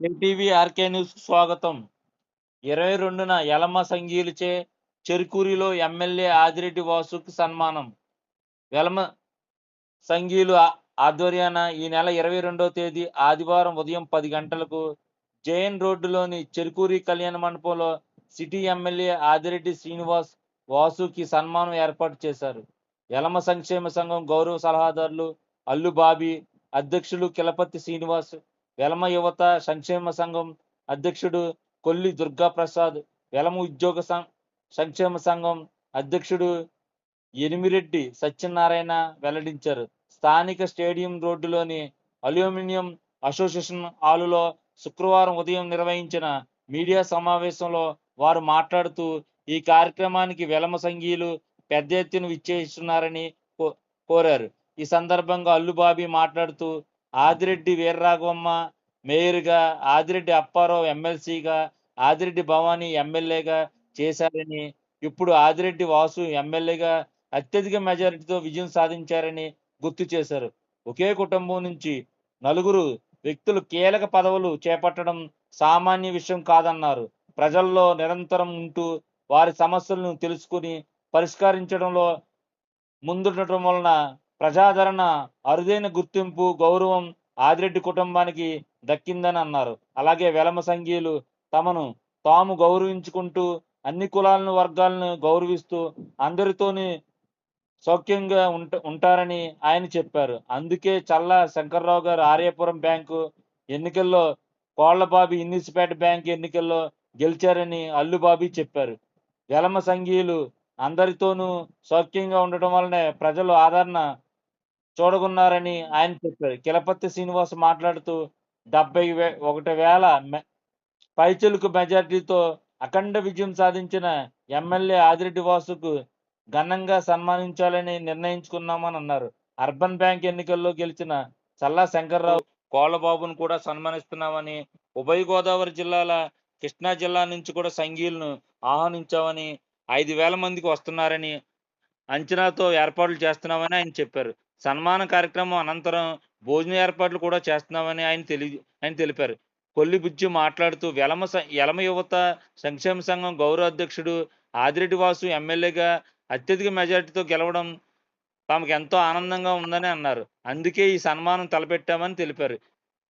NTV RK news స్వాగతం. ఇరవై రెండున యలమ సంఘీయులచే చెరుకూరిలో ఎమ్మెల్యే ఆదిరెడ్డి వాసుకు సన్మానం. వెలమ సంఘీలు ఆధ్వర్యాన ఈ నెల ఇరవై రెండవ తేదీ ఆదివారం ఉదయం పది గంటలకు జైన్ రోడ్డులోని చెరుకూరి కళ్యాణ మండపంలో సిటీ ఎమ్మెల్యే ఆదిరెడ్డి శ్రీనివాస్ వాసుకి సన్మానం ఏర్పాటు చేశారు. యలమ సంక్షేమ సంఘం గౌరవ సలహాదారులు అల్లు బాబీ అధ్యక్షులు కిలపతి శ్రీనివాస్ వెలమ యువత సంక్షేమ సంఘం అధ్యక్షుడు కొల్లి దుర్గా ప్రసాద్ వెలమ ఉద్యోగ సం- సంక్షేమ సంఘం అధ్యక్షుడు ఎనిమిరెడ్డి సత్యనారాయణ వెల్లడించారు. స్థానిక స్టేడియం రోడ్డులోని అల్యూమినియం అసోసియేషన్ హాలులో శుక్రవారం ఉదయం నిర్వహించిన మీడియా సమావేశంలో వారు మాట్లాడుతూ ఈ కార్యక్రమానికి వెలమ సంఘీయులు పెద్ద ఎత్తున విచ్చేస్తున్నారని కో- కోరారు. ఈ సందర్భంగా అల్లుబాబి మాట్లాడుతూ ఆదిరెడ్డి వీర్రాఘవమ్మ మేయర్గా ఆదిరెడ్డి అప్పారావు ఎమ్మెల్సీగా ఆదిరెడ్డి భవానీ ఎమ్మెల్యేగా చేశారని ఇప్పుడు ఆదిరెడ్డి వాసు ఎమ్మెల్యేగా అత్యధిక మెజారిటీతో విజయం సాధించారని గుర్తు చేశారు. ఒకే కుటుంబం నుంచి నలుగురు వ్యక్తులు కీలక పదవులు చేపట్టడం సామాన్య విషయం కాదన్నారు. ప్రజల్లో నిరంతరం ఉంటూ వారి సమస్యలను తెలుసుకుని పరిష్కరించడంలో ముందుండటం వలన ప్రజాదరణ అరుదైన గుర్తింపు గౌరవం ఆదిరెడ్డి కుటుంబానికి దక్కిందని అన్నారు అలాగే వెలమ సంఘీయులు తమను తాము గౌరవించుకుంటూ అన్ని కులాలను వర్గాలను గౌరవిస్తూ అందరితోని సౌఖ్యంగా ఉంట ఉంటారని ఆయన చెప్పారు. అందుకే చల్లా శంకర్రావు గారు ఆర్యపురం బ్యాంకు ఎన్నికల్లో కోళ్ళబాబి ఇన్నిసిపేట బ్యాంక్ ఎన్నికల్లో గెలిచారని అల్లుబాబీ చెప్పారు. వెలమ సంఘీయులు అందరితోనూ సౌఖ్యంగా ఉండటం వలనే ప్రజలు ఆదరణ చూడగొన్నారని ఆయన చెప్పారు. కిలపత్తి శ్రీనివాస్ మాట్లాడుతూ డెబ్బై వే ఒకటి వేల మె- పైచిలుకు మెజార్టీతో అఖండ విజయం సాధించిన ఎమ్మెల్యే ఆదిరెడ్డి వాసుకు ఘనంగా సన్మానించాలని నిర్ణయించుకున్నామని అన్నారు. అర్బన్ బ్యాంక్ ఎన్నికల్లో గెలిచిన చల్లా శంకర్రావు కోలబాబును కూడా సన్మానిస్తున్నామని ఉభయ గోదావరి జిల్లాల కృష్ణా జిల్లా నుంచి కూడా సంఘీయులను ఆహ్వానించామని ఐదు వేల మందికి వస్తున్నారని అంచనాతో ఏర్పాట్లు చేస్తున్నామని ఆయన చెప్పారు. సన్మాన కార్యక్రమం అనంతరం భోజన ఏర్పాట్లు కూడా చేస్తున్నామని ఆయన తెలి ఆయన తెలిపారు. కొల్లిబుజ్జి మాట్లాడుతూ వెలమ ఎలమ యువత సంక్షేమ సంఘం గౌరవ అధ్యక్షుడు ఆదిరెడ్డి వాసు ఎమ్మెల్యేగా అత్యధిక మెజారిటీతో గెలవడం తమకు ఎంతో ఆనందంగా ఉందని అన్నారు. అందుకే ఈ సన్మానం తలపెట్టామని తెలిపారు.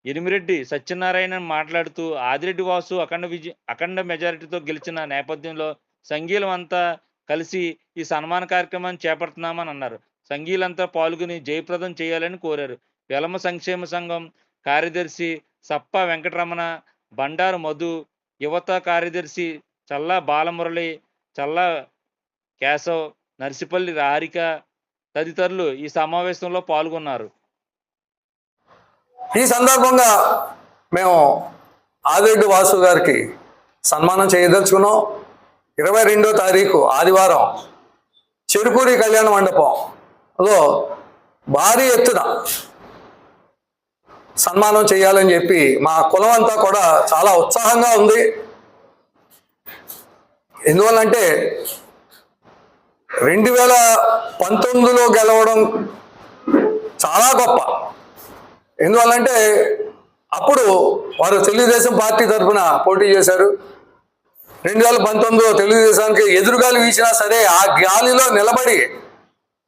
ఎనిమిరెడ్డి సత్యనారాయణ మాట్లాడుతూ ఆదిరెడ్డి వాసు అఖండ విజయ అఖండ మెజారిటీతో గెలిచిన నేపథ్యంలో సంఘీయులం అంతా కలిసి ఈ సన్మాన కార్యక్రమాన్ని చేపడుతున్నామని అన్నారు. సంఘీయులంతా పాల్గొని జయప్రదం చేయాలని కోరారు. వెలమ సంక్షేమ సంఘం కార్యదర్శి సప్ప వెంకటరమణ బండారు మధు యువత కార్యదర్శి చల్లా బాలమురళి చల్లా కేశవ్ నర్సిపల్లి రారిక తదితరులు ఈ సమావేశంలో పాల్గొన్నారు. ఈ సందర్భంగా మేము ఆదిరెడ్డి వాసు గారికి సన్మానం చేయదలుచుకున్నాం. ఇరవై రెండో తారీఖు ఆదివారం చెరుకూరి కళ్యాణ మండపంలో భారీ ఎత్తున సన్మానం చేయాలని చెప్పి మా కులం అంతా కూడా చాలా ఉత్సాహంగా ఉంది. ఎందువల్లంటే రెండు వేల పంతొమ్మిదిలో గెలవడం చాలా గొప్ప. ఎందువల్లంటే అప్పుడు వారు తెలుగుదేశం పార్టీ తరఫున పోటీ చేశారు. రెండు వేల పంతొమ్మిదిలో తెలుగుదేశానికి ఎదురుగాలి వీసినా సరే ఆ గాలిలో నిలబడి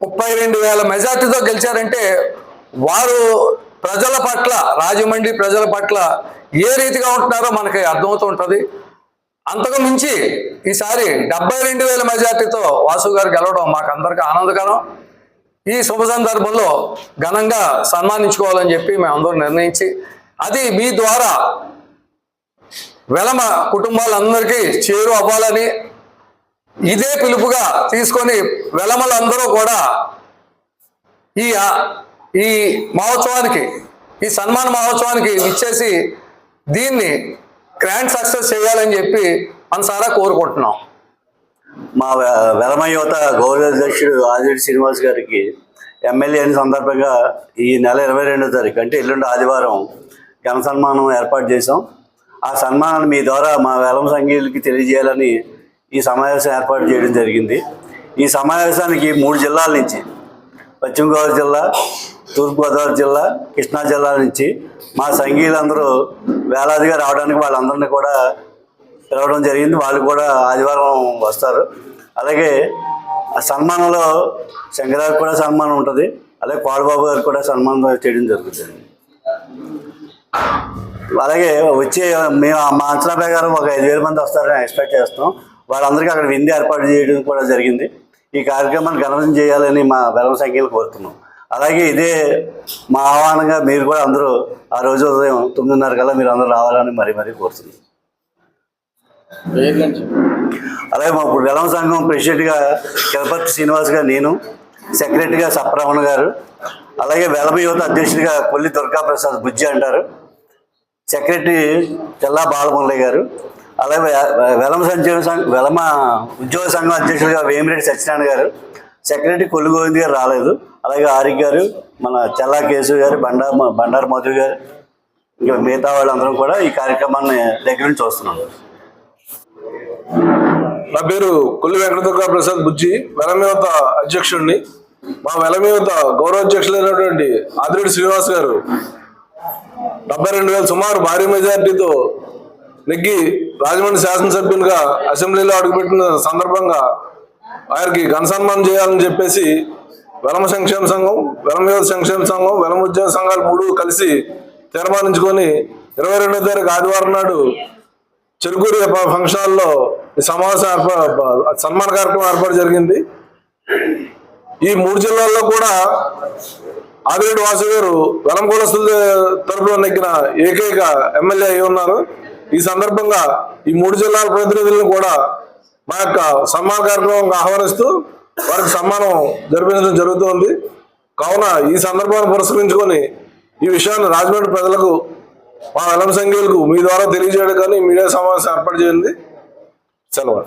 ముప్పై రెండు వేల మెజార్టీతో గెలిచారంటే వారు ప్రజల పట్ల రాజమండ్రి ప్రజల పట్ల ఏ రీతిగా ఉంటున్నారో మనకి అర్థమవుతూ ఉంటుంది అంతకు మించి ఈసారి డెబ్బై రెండు వేల మెజార్టీతో వాసు గారు గెలవడం మాకు అందరికీ ఆనందకరం. ఈ శుభ సందర్భంలో ఘనంగా సన్మానించుకోవాలని చెప్పి మేము అందరూ నిర్ణయించి అది మీ ద్వారా వెలమ కుటుంబాలందరికీ చేరు అవ్వాలని ఇదే పిలుపుగా తీసుకొని వెలమలందరూ కూడా ఈ ఈ మహోత్సవానికి ఈ సన్మాన మహోత్సవానికి ఇచ్చేసి దీన్ని గ్రాండ్ సక్సెస్ చేయాలని చెప్పి మనసారా కోరుకుంటున్నాం. మా వె- వెలమ యువత గౌరవ అధ్యక్షుడు ఆదిరెడ్డి శ్రీనివాస్ గారికి ఎమ్మెల్యే అయిన సందర్భంగా ఈ నెల ఇరవై రెండో తారీఖు అంటే ఎల్లుండి ఆదివారం ఘన సన్మానం ఏర్పాటు చేశాం. ఆ సన్మానాన్ని మీ ద్వారా మా వేలం సంఘీయులకి తెలియజేయాలని ఈ సమావేశం ఏర్పాటు చేయడం జరిగింది. ఈ సమావేశానికి మూడు జిల్లాల నుంచి పశ్చిమ గోదావరి జిల్లా తూర్పుగోదావరి జిల్లా కృష్ణా జిల్లా నుంచి మా సంఘీయులందరూ వేలాదిగా రావడానికి వాళ్ళందరినీ కూడా పిలవడం జరిగింది. వాళ్ళు కూడా ఆదివారం వస్తారు. అలాగే ఆ సన్మానంలో శంకరాకు కూడా సన్మానం ఉంటుంది. అలాగే కోడబాబు గారికి కూడా సన్మానం చేయడం జరుగుతుంది. అలాగే వచ్చే మేము మా అంచనా ప్రకారం ఒక ఐదు వేల మంది వస్తారని ఎక్స్పెక్ట్ చేస్తాం వాళ్ళందరికీ అక్కడ విందు ఏర్పాటు చేయడం కూడా జరిగింది. ఈ కార్యక్రమాన్ని ఘనతం చేయాలని మా బెల్లం సంఖ్యలు కోరుతున్నాం. అలాగే ఇదే మా ఆహ్వానంగా మీరు కూడా అందరూ ఆ రోజు ఉదయం తొమ్మిదిన్నర కల్లా మీరు అందరూ రావాలని మరీ మరీ కోరుతున్నాం. అలాగే మా ఇప్పుడు వెలం సంఘం ప్రెసిడెంట్గా కిరపతి శ్రీనివాస్ గారు నేను సెక్రటరీగా సప్రమణ గారు అలాగే వెలమ యువత అధ్యక్షుడిగా కొల్లి దుర్గా ప్రసాద్ బుజ్జి అంటారు సెక్రటరీ చెల్లా బాలమురళి గారు అలాగే వెలమ సంక్షేమ సంఘ వెలమ ఉద్యోగ సంఘం అధ్యక్షులుగా వేమిరెడ్డి సత్యనారాయణ గారు. సెక్రటరీ కొల్లు గోవింద్ గారు రాలేదు. అలాగే ఆరిక్ గారు మన చెల్లా కేసు గారు బండా బండారు మధు గారు ఇంకా మిగతా వాళ్ళందరం కూడా ఈ కార్యక్రమాన్ని దగ్గర నుంచి చూస్తున్నాం. నా పేరు కొల్లి వెంకటదుర్గా ప్రసాద్ బుజ్జి వెలమేవత అధ్యక్షుడిని. మా వెలమేవత గౌరవ అధ్యక్షులైనటువంటి ఆదిరెడ్డి శ్రీనివాస్ గారు డెబ్బై రెండు వేల సుమారు భారీ మెజారిటీతో నెగ్గి రాజమండ్రి శాసనసభ్యులుగా అసెంబ్లీలో అడుగుపెట్టిన సందర్భంగా వారికి ఘన సన్మానం చేయాలని చెప్పేసి వెలమ సంక్షేమ సంఘం వెలమయోధ సంక్షేమ సంఘం వెలమ ఉద్యోగ సంఘాలు మూడు కలిసి తీర్మానించుకొని ఇరవై రెండో తారీఖు ఆదివారం నాడు చెరుకూరు ఫంక్షన్ హాల్లో సమావేశం సన్మాన కార్యక్రమం ఏర్పాటు జరిగింది. ఈ మూడు జిల్లాల్లో కూడా ఆదిరెడ్డి వాసు గారు వెలంకులస్తుల తరఫున నెగ్గిన ఏకైక ఎమ్మెల్యే అయి ఉన్నారు. ఈ సందర్భంగా ఈ మూడు జిల్లాల ప్రతినిధులను కూడా మా యొక్క సమ్మాన కార్యక్రమం ఆహ్వానిస్తూ వారికి సమ్మానం జరిపించడం జరుగుతోంది. కావున ఈ సందర్భాన్ని పురస్కరించుకొని ఈ విషయాన్ని రాజమండ్రి ప్రజలకు మా వెలం సంఖ్యలకు మీ ద్వారా తెలియజేయడం కానీ మీడియా సమావేశం ఏర్పాటు చేయండి. సెలవు.